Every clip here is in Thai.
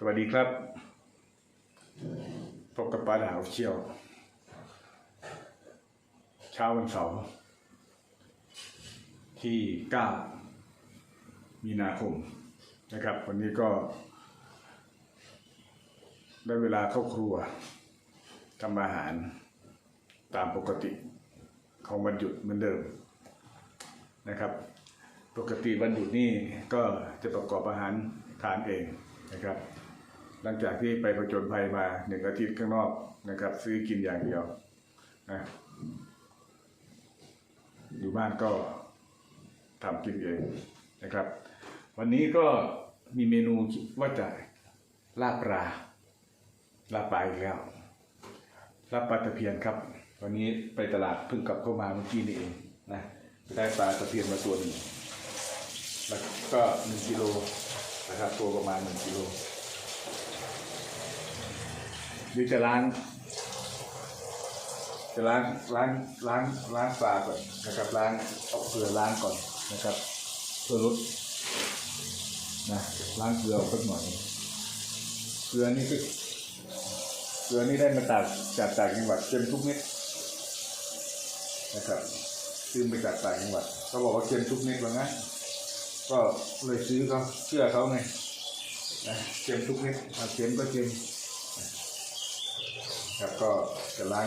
สวัสดีครับพบกับปลาดาวเชี่ยว เช้าวันเสาร์ที่ 9 มีนาคมนะครับ วันนี้ก็ ได้เวลาเข้าครัวทำอาหารตามปกติของวันหยุดเหมือนเดิมนะครับ ปกติวันหยุดนี่ก็จะประกอบอาหารทานเองนะครับ หลังจากที่ไปผจญภัยมาหนึ่งอาทิตย์ข้างนอกนะครับ ซื้อกินอย่างเดียวนะอยู่บ้านก็ทำกินเองนะครับ วันนี้ก็มีเมนูว่าจะลาบปลาลาบปลาอีกแล้วลาบปลาตะเพียนครับ วันนี้ไปตลาดเพิ่งกลับเข้ามาเมื่อกี้นี่เองนะได้ปลาตะเพียนมาตัวหนึ่งแล้วก็หนึ่งกิโลนะครับตัวประมาณหนึ่งกิโล เดี๋ยวจะล้าง จะล้างล้างล้างล้างปลาก่อนนะครับล้างเอาเกลือล้างก่อนนะครับ เพื่อลดนะล้างเกลือออกสักหน่อยเกลือนี่ก็เกลือนี่ได้มาจากจากต่างจังหวัดเค็มทุกเม็ดนะครับซื้อมาจากต่างจังหวัดเขาบอกว่าเค็มทุกเม็ดว่างั้นก็เลยซื้อเขาเชื่อเขาไงนะเค็มทุกเม็ดเค็มก็เค็ม ครับก็จะล้าง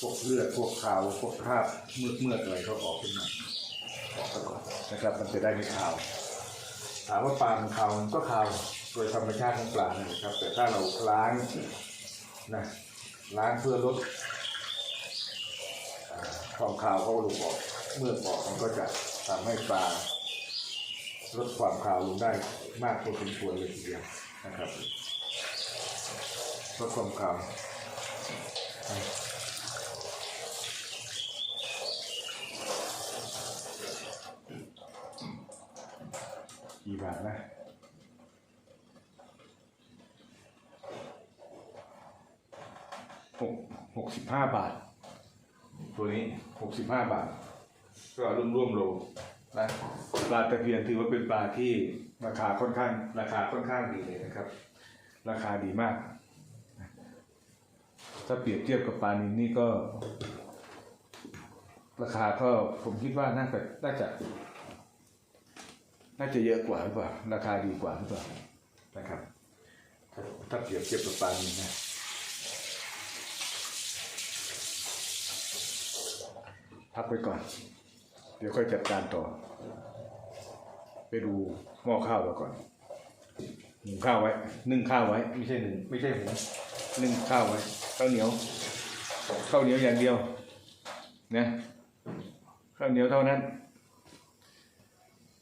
พวกเลือดพวกขาวพวกคราบเมือกเมือกอะไรเขาออกขึ้นมาออกไปก่อนนะครับ มันจะได้ไม่ขาวถามว่าปลามันขาวมันก็ขาวโดยธรรมชาติของปลานะครับ แต่ถ้าเราล้างนะล้างเพื่อลดอ่าความขาวเขาหลุดออกเมื่อออกมันก็จะทำให้ปลาลดความขาวลงได้มากพอสมควรเลยทีเดียวนะครับ ลดความขาวกี่บาทนะหกหกสิบห้าบาท ตัวนี้หกสิบห้าบาท ก็ร่วมร่วมโลนะปลาตะเพียนถือว่าเป็นปลาที่ราคาค่อนข้าง ราคาค่อนข้างดีเลยนะครับ ราคาดีมาก ถ้าเปรียบเทียบกับปลานินนี่ก็ ราคาก็ผมคิดว่าน่าจะน่าจะ น่าจะเยอะกว่าหรือเปล่า ราคาดีกว่าหรือเปล่านะครับถ้าถ้าเปรียบเทียบกับปลานินนะพักไว้ก่อน เดี๋ยวค่อยจัดการต่อ ไปดูหม้อข้าวเราก่อนหุงข้าวไว้ นึ่งข้าวไว้ ไม่ใช่หนึ่ง ไม่ใช่หุงนึ่งข้าวไว้ ข้าวเหนียวข้าวเหนียวอย่างเดียวนะข้าวเหนียวเท่านั้น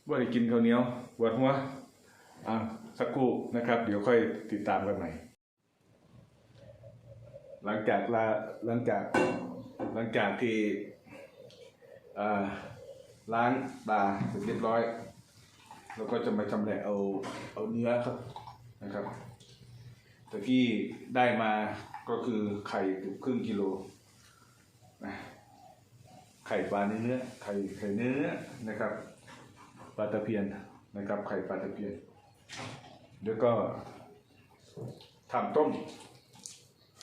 ว่าได้กินข้าวเหนียวปวดหัวอะสักครู่นะครับ เดี๋ยวค่อยติดตามกันใหม่หลังจากลาหลังจากหลังจากที่ล้างปลาเสร็จเรียบร้อยแล้วก็จะมาชำแหละเอาเอาเนื้อครับนะครับแต่ที่ได้มา ก็คือไข่ครึ่งกิโลนะไข่ปลาเนื้อไข่ไข่เนื้อนะครับปลาตะเพียนนะครับ ไข่ปลาตะเพียน แล้วก็ทำต้ม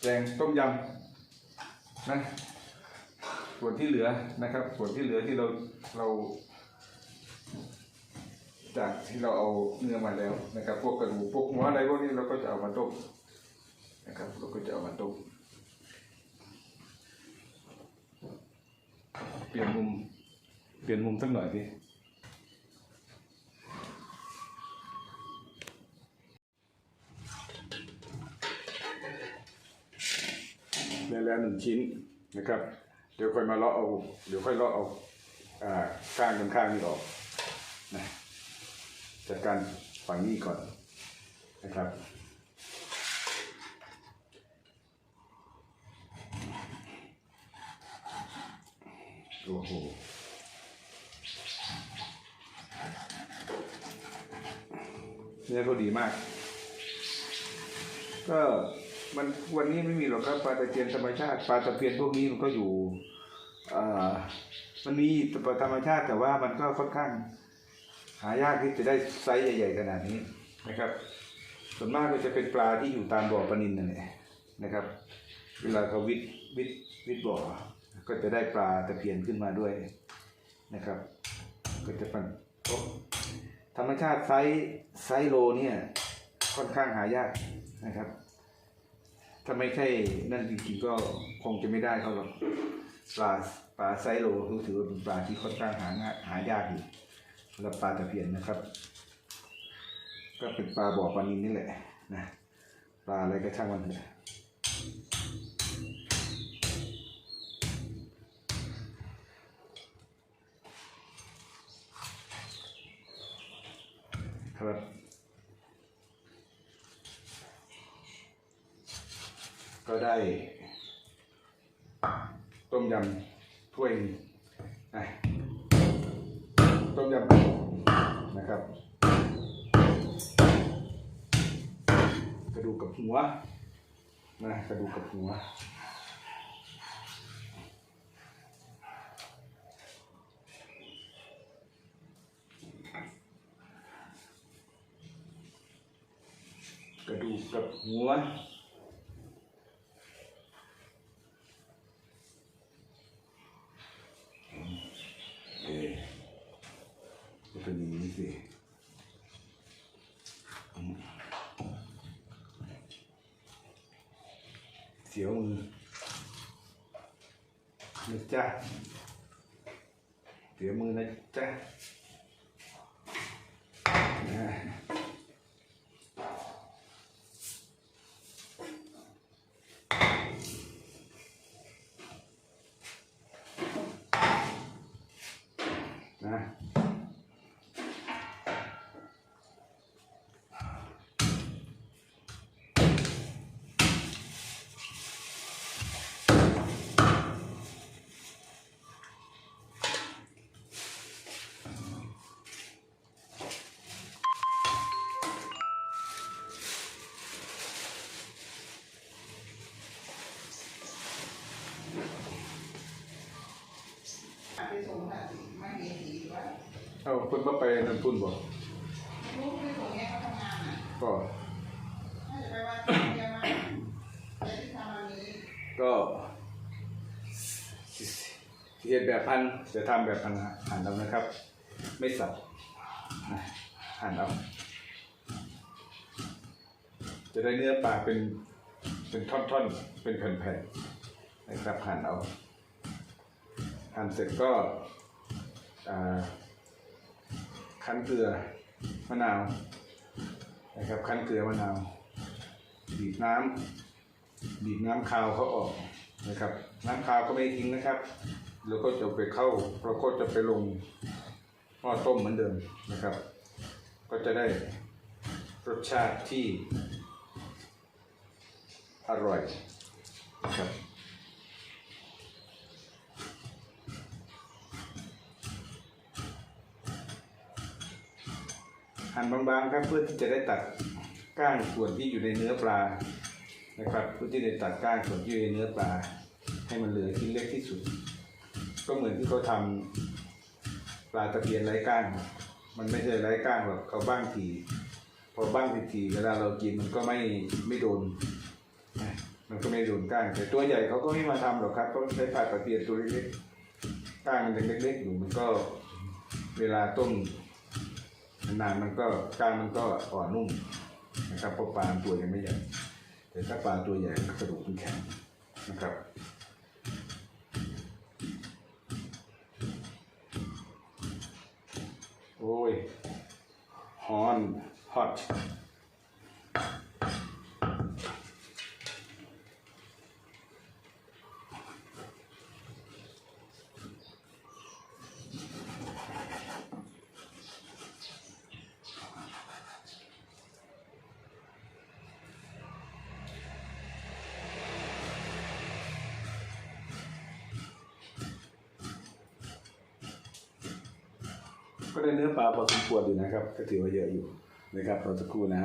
แกงต้มยำนะส่วนที่เหลือนะครับ ส่วนที่เหลือที่เราเราจากที่เราเอาเนื้อมาแล้วนะครับ พวกกระดูกพวกหัวอะไรพวกนี้เราก็จะเอามาต้ม นะครับเราก็จะเอามาต้มเปลี่ยนมุม เปลี่ยนมุมสักหน่อยดิได้แล้วหนึ่งชิ้นนะครับ เดี๋ยวค่อยมาเลาะเอา เดี๋ยวค่อยเลาะเอาอ่าข้างกันข้างนี้ออกนะจัดการฝั่งนี้ก่อนนะครับ โอ้โหเนื้อเขาดีมาก ก็มันวันนี้ไม่มีหรอกครับปลาตะเพียนธรรมชาติปลาตะเพียนพวกนี้มันก็อยู่อ่ามันมีปลาธรรมชาติแต่ว่ามันก็ค่อนข้าง หายากที่จะได้ไซส์ใหญ่ๆขนาดนี้นะครับ ส่วนมากก็จะเป็นปลาที่อยู่ตามบ่อปลานินนั่นแหละนะครับ เวลาเขาวิทย์วิทย์วิทย์บ่อ ก็จะได้ปลาตะเพียนขึ้นมาด้วยนะครับ ก็จะเป็นโอ๊ะธรรมชาติไซส์ไซส์โลเนี่ยค่อนข้างหายากนะครับ ถ้าไม่ใช่นั่นจริงๆก็คงจะไม่ได้เขาหรอกปลาปลาไซส์โลถือว่าเป็นปลาที่ค่อนข้างหาง่ายหายากอยู่สำหรับปลาตะเพียนนะครับ ก็เป็นปลาบ่อปลานินนี่แหละนะปลาอะไรก็ช่างมันเถอะครับ ก็ ได้ต้มยำถ้วยนะต้มยำนะครับ กระดูกกับหัวนะกระดูกกับหัวกระดูกกับหัว เออจะเป็นอย่างนี้สิอืมเสียวมือ นะจ๊ะเเอาเพิ่นมาไปนั่นพุ่นบ่ลูกไปส่งแม่เขาทำงานอะก็น่าจะไปว่าเดียวมาเดี๋ยวที่ทำอันนี้ก็เรียนแบบพันจะทำแบบพันหั่นเอานะครับ ไม่สับนะหั่นเอาจะได้เนื้อปลาเป็นเป็นท่อนๆ เป็นแผ่นๆนะครับหั่นเอาหั่นเสร็จก็อ่า คั้นเกลือมะนาวนะครับคั้นเกลือมะนาวบีบน้ำบีบน้ำคาวเขาออกนะครับ น้ำคาวก็ไม่ทิ้งนะครับ แล้วก็จะไปเข้าเราก็จะไปลงหม้อต้มเหมือนเดิมนะครับ ก็จะได้รสชาติที่อร่อยนะครับ หั่นบางๆครับเพื่อที่จะได้ตัดก้างส่วนที่อยู่ในเนื้อปลานะครับเพื่อที่จะตัดก้างส่วนที่อยู่ในเนื้อปลา ให้มันเหลือชิ้นเล็กที่สุด ก็เหมือนที่เขาทำปลาตะเพียนไร้ก้าง มันไม่ใช่ไร้ก้างหรอกเขาบ้างทีพอบ้างทีทีเวลาเรากินมันก็ไม่ไม่โดนมันก็ไม่โดนก้างแต่ตัวใหญ่เขาก็ไม่มาทำหรอกครับเขาใช้ปลาตะเพียนตัวเล็กๆก้างมันเล็กๆอยู่มันก็เวลาต้ม นานมันก็ก้างมันก็อ่อนนุ่มนะครับเพราะปลาตัวยังไม่ใหญ่แต่ถ้าปลาตัวใหญ่กระดูกมันแข็งนะครับโอ้ยฮอนฮอต ก็ได้เนื้อปลาพอสมควรอยู่นะครับ ก็ถือว่าเยอะอยู่นะครับรอสักครู่นะ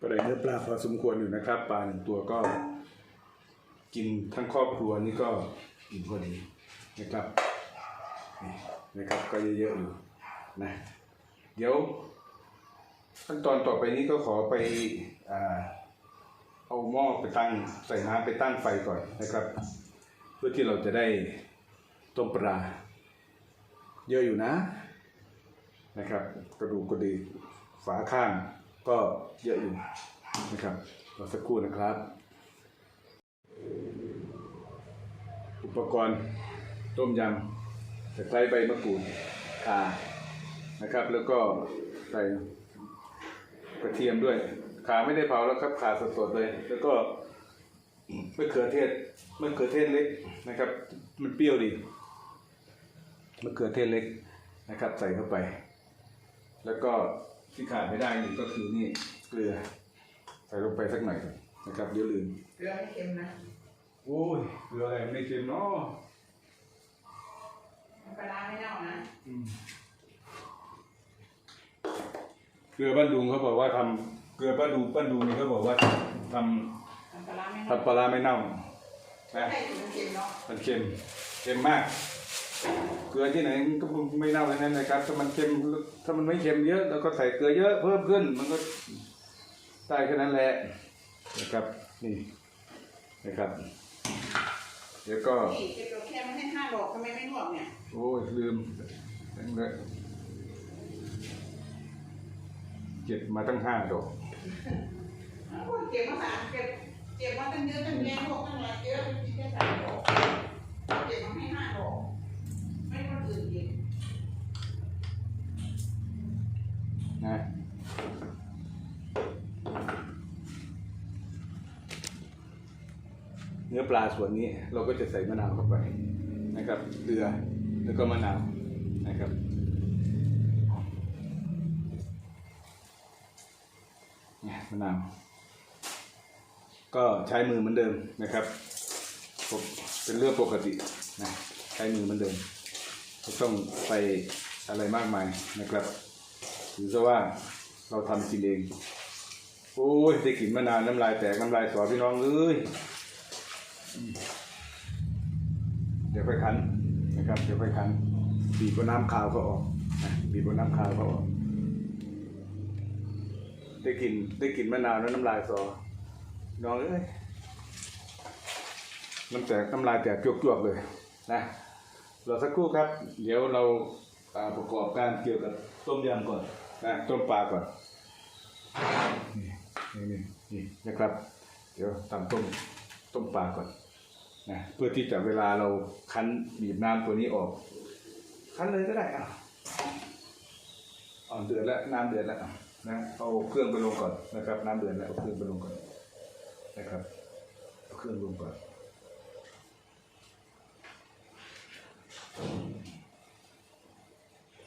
ก็ได้เนื้อปลาพอสมควรอยู่นะครับ ปลาหนึ่งตัวก็ กินทั้งครอบครัวนี่ก็กินพอดีนะครับนี่นะครับก็เยอะๆอยู่นะเดี๋ยวขั้นตอนต่อไปนี้ก็ขอไปอ่า เอาหม้อไปตั้งใส่น้ำไปตั้งไฟก่อนนะครับ เพื่อที่เราจะได้ต้มปลาเยอะอยู่นะนะครับ กระดูกกระดีฝาข้างก็เยอะอยู่นะครับรอสักครู่นะครับ อุปกรณ์ต้มยำตะไคร้ใบมะกรูดข่านะครับ แล้วก็ใส่กระเทียมด้วย ขาไม่ได้เผาแล้วครับขาสดๆเลย แล้วก็มะเขือเทศมะเขือเทศเล็กนะครับ มันเปรี้ยวดีมะเขือเทศเล็กนะครับ ใส่เข้าไป แล้วก็ที่ขาดไม่ได้นี่ก็คือนี่เกลือ ใส่ลงไปสักหน่อยนะครับ เดี๋ยวลืมเกลือไม่เค็มนะโอ้ยเกลืออะไรไม่เค็มเนาะน้ำปลาร้าไม่เน่านะเกลือบ้านดุงเขาบอกว่าทำ เกลือบ้านดุงบ้านดุงนี่เขาบอกว่าทน้ำปลาร้าไม่ำเน่าทำปลาร้าไม่เน่านะใช่ถึงมันเค็มเนาะมันเค็มเค็มมาก เกลือที่ไหนก็ไม่เน่าเลยนั่นนะครับถ้ามันเค็มถ้ามันไม่เค็มเยอะแล้วก็ใส่เกลือเยอะเพิ่มขึ้น มันก็ได้แค่นั้นแหละนะครับ นี่นะครับ เดี๋ยวก็ นี่เก็บตัวแค่ไม่ให้ห้าดอกทำไมไม่นวดเนี่ยโอ้ยลืมตั้งเลยเก็บมาตั้งห้าดอก อ้าวเก็บมาสามเก็บเก็บมาตั้งเยอะตั้งแยะดอกตั้งหลายเยอะเป็นแค่สามดอกเก็บมาให้ห้าดอกไม่คนอื่นเก็บนะเนื้อปลาส่วนนี้เราก็จะใส่มะนาวเข้าไปนะครับ เกลือแล้วก็มะนาวนะครับ มะนาว ก็ใช้มือเหมือนเดิมนะครับผมเป็นเรื่องปกตินะใช้มือเหมือนเดิมไม่ต้องไปอะไรมากมายนะครับถือซะว่าเราทำกินเอง โอ้ยได้กลิ่นมานานน้ำลายแตกน้ำลายสอพี่น้องเอ้ยเดี๋ยวค่อยคั้นนะครับ เดี๋ยวค่อยคั้นบีบน้ำขาวก็ออกบีบน้ำขาวก็ออก ได้กลิ่นได้กลิ่นมะนาวแล้วน้ำลายสอน้องเอ้ยน้ำแตกน้ำลายแตกจวกๆเลยนะรอสักครู่ครับ เดี๋ยวเราประกอบการเกี่ยวกับต้มยำก่อนนะต้มปลาก่อนนี่นี่นี่นะครับ เดี๋ยวทำต้มต้มปลาก่อนนะเพื่อที่จะเวลาเราคั้นบีบน้ำตัวนี้ออก คั้นเลยก็ได้อะอ่อนเดือดแล้วน้ำเดือดแล้ว นะเอาเครื่องไปลงก่อนนะครับ น้ำเดือดแล้วเอาเครื่องไปลงก่อนนะครับเอาเครื่องลงก่อน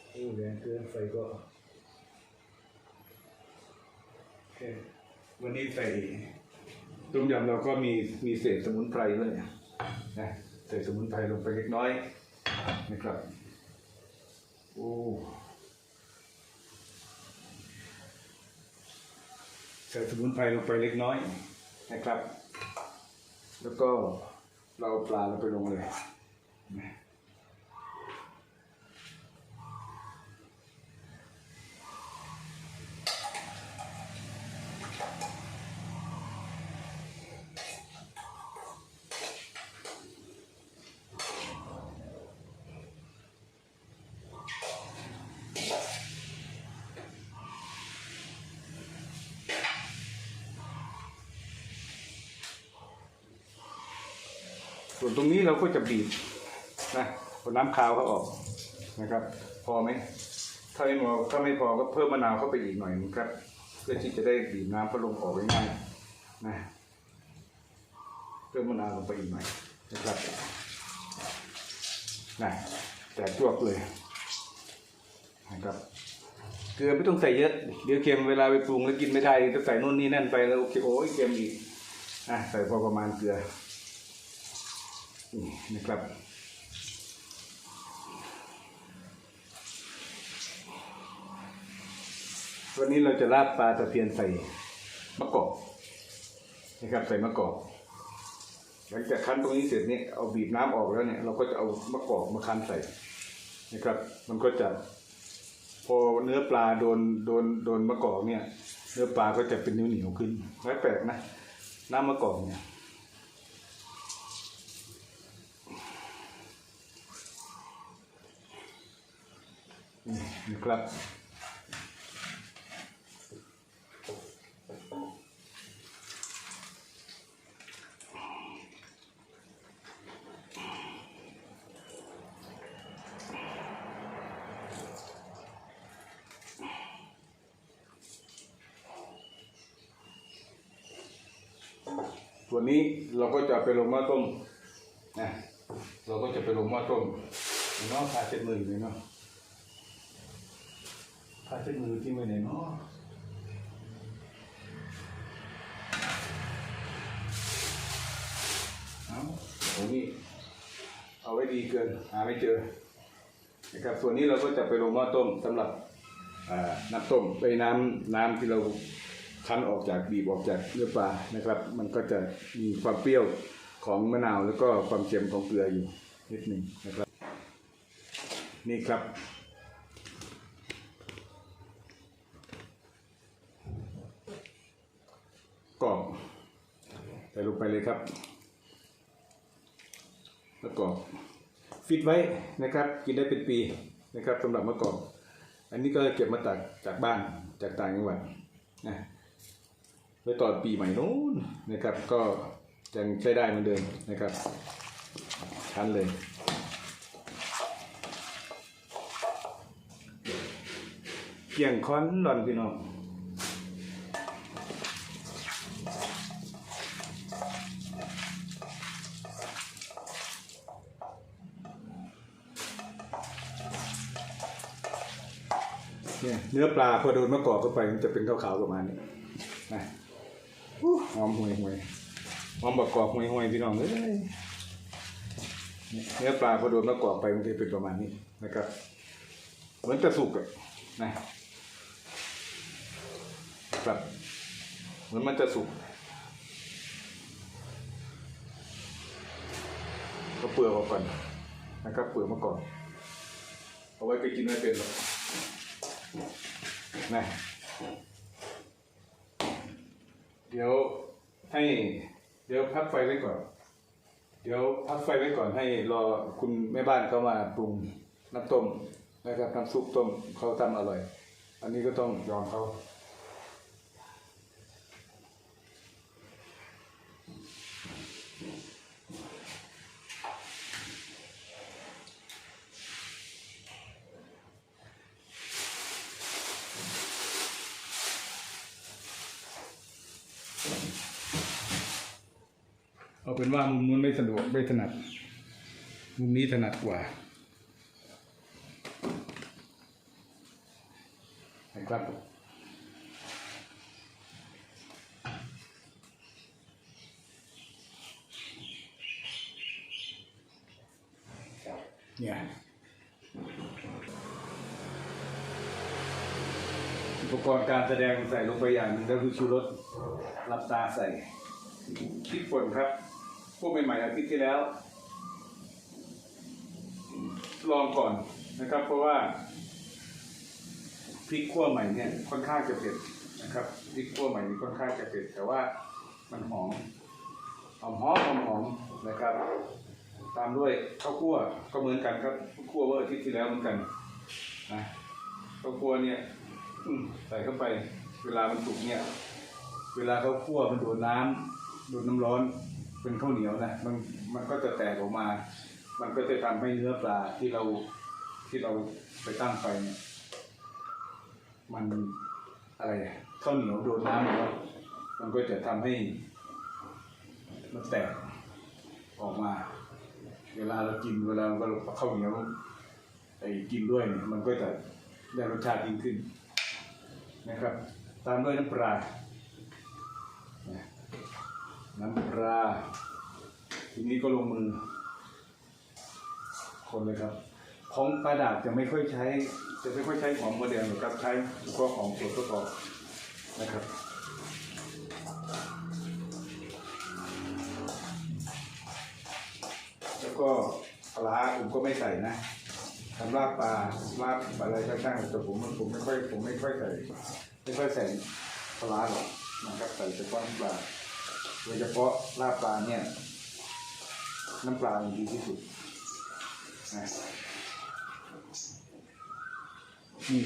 โอ้แรงเกินไฟก็โอเควันนี้ใส่ต้มยำเราก็มีมีเศษสมุนไพรด้วยนะใส่สมุนไพรลงไปเล็กน้อยนะครับโอ้ ใส่สมุนไพรลงไปเล็กน้อยนะครับ แล้วก็เราปลาเราไปลงเลยนะ ส่วนตรงนี้เราก็จะบีบนะเอาน้ำคาวเขาออกนะครับ พอไหมถ้าไม่พอถ้าไม่พอก็เพิ่มมะนาวเข้าไปอีกหน่อยนึงครับ เพื่อที่จะได้บีบน้ำเขาลงออกง่ายๆนะเพิ่มมะนาวลงไปอีกหน่อยนะครับนะแต่จวกเลยนะครับเกลือไม่ต้องใส่เยอะ เดี๋ยวเค็มเวลาไปปรุงแล้วกินไม่ได้จะใส่นู่นนี่นั่นไปแล้วโอเคโอ้ยเค็มอีกอะใส่พอประมาณเกลือ นี่นะครับ วันนี้เราจะราดปลาตะเพียนใส่มะกอกนะครับใส่มะกอกหลังจากคั้นตรงนี้เสร็จเนี่ยเอาบีบน้ำออกแล้วเนี่ยเราก็จะเอามะกอกมาคั้นใส่นะครับ มันก็จะ พอเนื้อปลาโดนโดนโดนมะกอกเนี่ย เนื้อปลาก็จะเป็นเหนียวเหนียวๆขึ้นไม่แปลกนะน้ำมะกอกเนี่ย นะครับ ส่วนนี้เราก็จะไปลงหม้อต้มนะเราก็จะไปลงหม้อต้มเนาะผ้าเช็ดมืออยู่เลยเนาะ ผ้าเช็ดมือที่มือไหนเนาะเอาโอ้นี่เอาไว้ดีเกิน หาไม่เจอ นะครับ ส่วนนี้เราก็จะไปลงหม้อต้มสำหรับอ่าน้ำต้มไปน้ำน้ำที่เราคั้นออกจากบีบออกจากเนื้อปลานะครับ มันก็จะมีความเปรี้ยวของมะนาวแล้วก็ความเค็มของเกลืออยู่นิดหนึ่งนะครับ นี่ครับกรอบใส่ลง ไปเลยครับแล้วก็ฟิตไว้นะครับ กินได้เป็นปีนะครับสำหรับมะกอก อันนี้ก็เก็บมาจากจากบ้านจากต่างจังหวัดนะไว้ตอนปีใหม่นู้นนะครับ ก็ยังใช้ได้เหมือนเดิมนะครับชั้นเลยเกี่ยงค้อนหล่อนพี่น้อง เนี่ยเนื้อปลาพอโดนมะกอกเข้าไปมันจะเป็นขาวๆประมาณนี้นะอู้หอมห่วยห่วยหอมบักกอกห่วยห่วยพี่น้องเอ้ยเนื้อปลาพอโดนมะกอกไปมันจะเป็นประมาณนี้นะครับเหมือนจะสุกอะนะครับเหมือนมันจะสุกก็เปลือกออกก่อนนะครับเปลือกมาก่อนเอาไว้ไปกินไม่เป็นหรอก นะเดี๋ยวให้เดี๋ยวพักไฟไว้ก่อน เดี๋ยวพักไฟไว้ก่อนให้รอคุณแม่บ้านเขามาปรุงน้ำต้มนะครับน้ำซุปต้มเขาทำอร่อย อันนี้ก็ต้องยอมเขา เป็นว่ามุมนู้นไม่สะดวกไม่ถนัด มุมนี้ถนัดกว่านะครับเนี่ยอุปกรณ์การแสดงใส่ลงไปอย่างหนึ่งก็คือชูรสหลับตาใส่พริกป่นครับ พวกใหม่ๆอาทิตย์ที่แล้ว ลองก่อนนะครับ เพราะว่าพริกขั่วใหม่เนี่ยค่อนข้างจะเผ็ดนะครับพริกขั่วใหม่นี่ค่อนข้างจะเผ็ดแต่ว่ามันหอมหอมหอมหอมหอมนะครับ ตามด้วยข้าวคั่วก็เหมือนกันครับคั่วเมื่ออาทิตย์ที่แล้วเหมือนกันนะข้าวคั่วเนี่ยใส่เข้าไป เวลามันสุกเนี่ย เวลาข้าวคั่วมันโดนน้ำโดนน้ำร้อน เป็นข้าวเหนียวนะมันมันก็จะแตกออกมา มันก็จะทำให้เนื้อปลาที่เราที่เราไปตั้งไฟเนี่ยมันอะไรข้าวเหนียวโดนน้ำแล้วมันก็จะทำให้ มันแตกออกมา เวลาเรากินเวลาเราข้าวเหนียวไอ้กินด้วยเนี่ยมันก็จะได้รสชาติยิ่งขึ้นนะครับ ตามด้วยน้ำปลา น้ำปลาทีนี้ก็ลงมือ คนเลยครับ ของปลาดาบจะไม่ค่อยใช้ จะไม่ค่อยใช้หอมโมเดลหรอกครับใช้เฉพาะของสดประกอบนะครับแล้วก็ปลาผมก็ไม่ใส่นะทำลาบปลาลาบอะไรก็ช่างแต่ผมผมไม่ค่อยผมไม่ค่อยใส่ไม่ค่อยใส่ปลาหรอกนะครับใส่เฉพาะน้ำปลา โดยเฉพาะลาบปลาเนี่ย น้ำปลาดีที่สุดนะนี่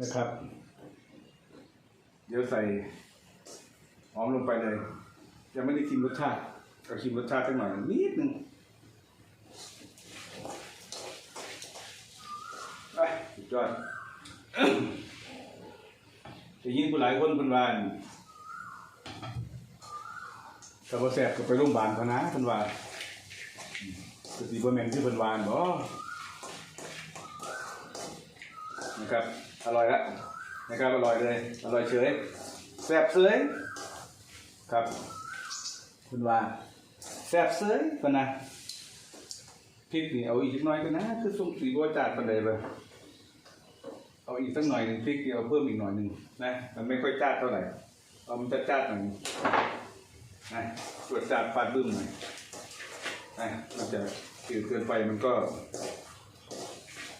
นะครับ เดี๋ยวใส่หอมลงไปเลย ยังไม่ได้ชิมรสชาติก็ชิมรสชาติสักหน่อยนิดนึงไปสุดยอดจะยินผู้หลายคนเป็นวาอั่ นกับว่าแสบก็ไปโรงพยาบาลพะนะเป็นวาสติบแมนที่เป็นวานบ่นะครับ อร่อยละนะครับอร่อยเลย อร่อยเฉยแสบเฉยครับคุณว่าแสบเฉยพะนะพริกนี่เอาอีกนิดหน้อยก็นะ คือส่งสีบัวจาดปันเลยเลยเอาอีกสักหน่อยหนึ่งพริกเดียวเพิ่มอีกหน่อยหนึ่งนะมันไม่ค่อยจ้าดเท่าไหร่เอามันจะจ้าดหน่อย นะตรวจจ้าดฟาดบึ้มหน่อยนะมันจะจืดเกินไปมันก็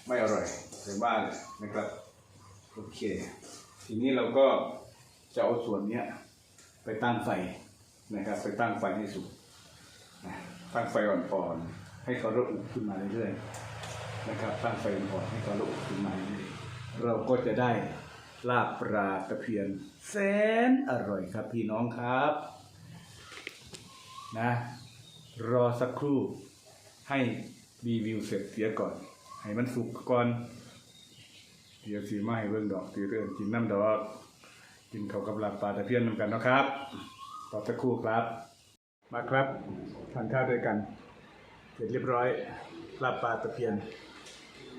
ไม่อร่อยในบ้านเลยนะครับโอเค ทีนี้เราก็จะเอาส่วนเนี้ยไปตั้งไฟนะครับ ไปตั้งไฟให้สุกนะตั้งไฟอ่อนๆให้เขาระอุขึ้นมาเรื่อยๆนะครับ ตั้งไฟอ่อนๆให้เขาระอุขึ้นมาเรื่อยๆเราก็จะได้ลาบปลาตะเพียนแสนอร่อยครับพี่น้องครับ นะ รอสักครู่ให้รีวิวเสร็จเสียก่อน ให้มันสุกก่อน เดี๋ยวสีมาให้เบิ่งดอกตีเรื่องกินน้ำดอก กินเขากับลาบปลาตะเพียนนำกันนะครับต่อสักครู่ครับ มาครับทานข้าวด้วยกัน เสร็จเรียบร้อยลาบปลาตะเพียน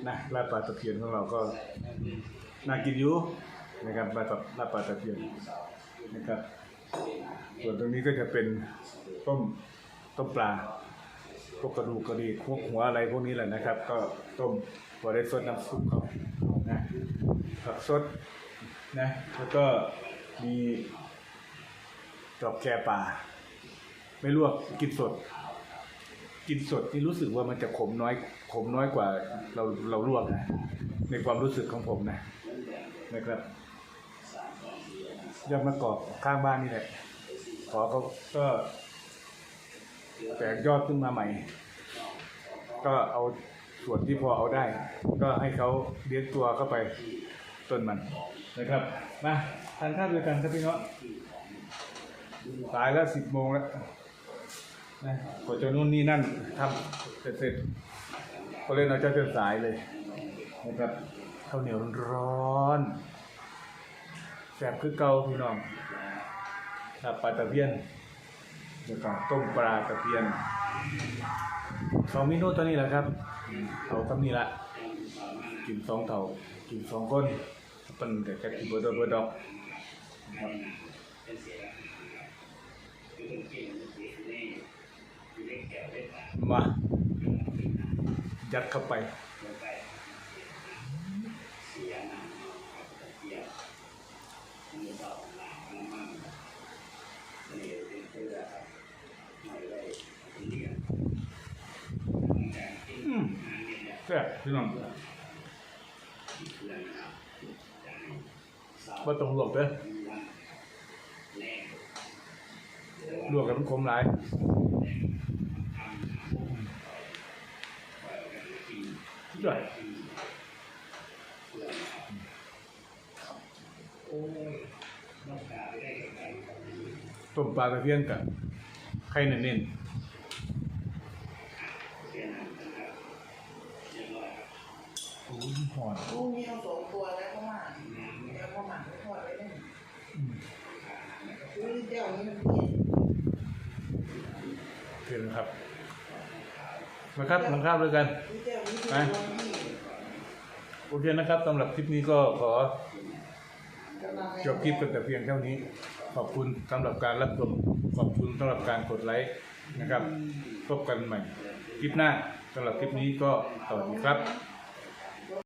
นะลาบปลาตะเพียนของเราก็น่ากินอยู่นะครับลาบปลาตะเพียนนะครับ ส่วนตรงนี้ก็จะเป็นต้มต้มปลาพวกกระดูกกระดีพวกหัวอะไรพวกนี้แหละนะครับ ก็ต้มพอได้สดน้ำซุปเขานะผักสดนะแล้วก็มีดอกแคป่า ไม่ลวกกินสด กินสดนี่รู้สึกว่ามันจะขมน้อยขมน้อยกว่าเราเราลวกนะในความรู้สึกของผมนะนะครับ ยอดมะกอกข้างบ้านนี่แหละ ขอเขาก็แตกยอดขึ้นมาใหม่ ก็เอาส่วนที่พอเอาได้ ก็ให้เขาเลี้ยงตัวเข้าไปต้นมันนะครับ มาทานข้าวด้วยกันครับพี่น้องสายแล้วสิบโมงแล้วนะกว่าจะนู่นนี่นั่นทำเสร็จเสร็จๆก็เล่นเอาเจ้าจนสายเลยนะครับข้าวเหนียวร้อน แสบคือเกาพี่น้องครับปลาตะเพียนแล้วก็ต้มปลาตะเพียนสองเมนูตัวนี้แหละครับเอาทำนี้ละกินสองเท่ากินสองคนเป็นแต่แค่กินเบอร์ดอกเบดอกครับมายัดเข้าไป อืม แซ่บพี่น้องว่าต้องลวกเด้อลวกกันมันคมหลายสุดยต้มปลาตะเพียนกับไข่เน้นๆโอ้ยหอน ลูกมีเอาสองตัวแล้วก็มาแล้วก็หมักไว้ทอดไว้ได้อุ้ยเจ้านี่มันเพี้ยน เชิญครับ มาครับทานข้าวด้วยกันอุ้ยเจ้านี่คือไปโอเคนะครับสำหรับคลิปนี้ก็ขอจบคลิปกันแต่เพียงเท่านี้ ขอบคุณสำหรับการรับชมขอบคุณสำหรับการกดไลค์นะครับ พบกันใหม่ คลิปหน้าสำหรับคลิปนี้ก็สวัสดีครับ